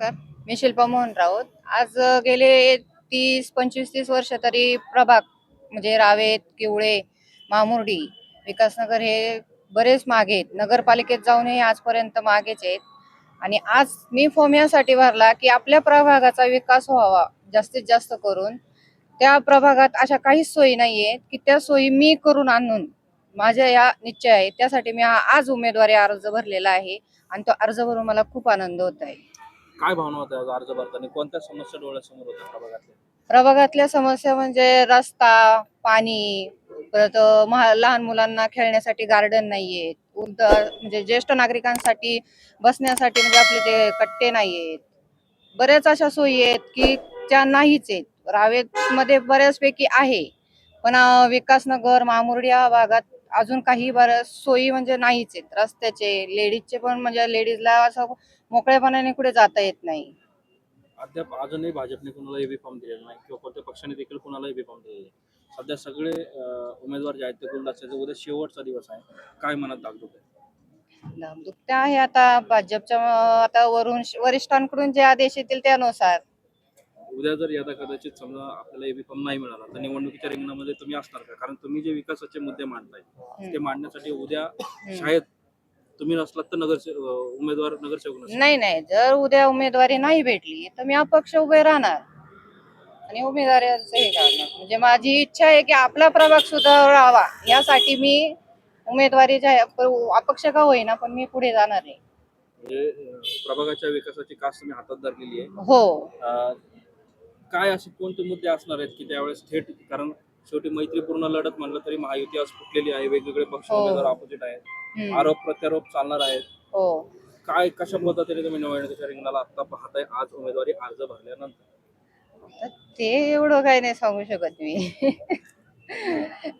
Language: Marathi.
मी शिल्पा मोहन राऊत. आज गेले तीस पंचवीस तीस वर्ष तरी प्रभाग म्हणजे रावेत किवळे मामुर्डी विकासनगर हे बरेच मागे आहेत. नगरपालिकेत जाऊनही आजपर्यंत मागेच आहेत. आणि आज मी फॉर्म यासाठी भरला की आपल्या प्रभागाचा विकास व्हावा जास्तीत जास्त करून. त्या प्रभागात अशा काहीच सोयी नाही आहेत की त्या सोयी मी करून आणून माझ्या या निश्चय आहे. त्यासाठी मी हा आज उमेदवारी अर्ज भरलेला आहे आणि तो अर्ज भरून मला खूप आनंद होत आहे. काय भावना होत्या आज अर्ज भरताना कोणत्या समस्या डोळ्यासमोर होत्या प्रभागातल्या? प्रभागातल्या समस्या म्हणजे रस्ता पाणी परत महा- लहान मुलांना खेळण्यासाठी गार्डन नाहीयेत वृद्ध म्हणजे ज्येष्ठ नागरिकांसाठी बसण्यासाठी म्हणजे आपले ते कट्टे नाहीयेत. बऱ्याच अशा सोयी आहेत की त्या नाहीच आहेत. रावेत मध्ये बऱ्याचपैकी आहे. पण अ, विकासनगर मामुर्डी या भागात अजून काही बऱ्याच सोयी म्हणजे नाहीच आहेत. रस्त्याचे लेडीजचे पण म्हणजे लेडीजला असं मोकळेपणाने कुठे जाता येत नाही. अद्याप अजूनही भाजपने कोणाला एबी फॉर्म दिलेला नाही किंवा कोणत्या पक्षाने देखील कोणाला एबी फॉर्म दिलेला नाही. सध्या सगळे अं, उमेदवार जे आहेत ते गुंड असतात उद्या शेवटचा दिवस आहे. काय मनात दाखवतो ते आहे आता भाजपच्या अं, आता वरून वरिष्ठांकडून जे आदेश येतील त्यानुसार. उद्या जर यदा कदाचित समजा आपल्याला एबी फॉर्म नाही मिळाला तर निवडणुकीच्या रिंगणामध्ये तुम्ही असणार का? कारण तुम्ही जे विकासाचे मुद्दे मांडताय ते मांडण्यासाठी उद्या शाळेत तुम्ही नसलात तर नगर उमेदवार नगरसेवक नाही नाही. जर उद्या उमेदवारी नाही भेटली तर मी अपक्ष उभे राहणार. आणि उमेदवारीचं हे करणार. म्हणजे माझी इच्छा आहे की आपला प्रभाग सुधारावा. यासाठी मी उमेदवारीच्या अपक्ष का होईना पण मी पुढे जाणार आहे. म्हणजे प्रभागाच्या विकासाची कास तुम्ही हातात धरलेली आहे. हो. काय असे कोणते मुद्दे असणार आहेत की त्यावेळेस थेट? कारण शेवटी मैत्रीपूर्ण लढत म्हणलं तरी महायुती आज फुटलेली आहे. वेगवेगळे पक्ष हो. उमेदवार ऑपोजिट आहेत. हम्म. आरोप प्रत्यारोप चालणार आहेत. हो. काय कशा पद्धतीने तुम्ही निवडणुकीच्या रिंगणाला आता पाहताय? आज उमेदवारी अर्ज भरल्यानंतर. तर ते एवढं काही नाही सांगू शकत मी.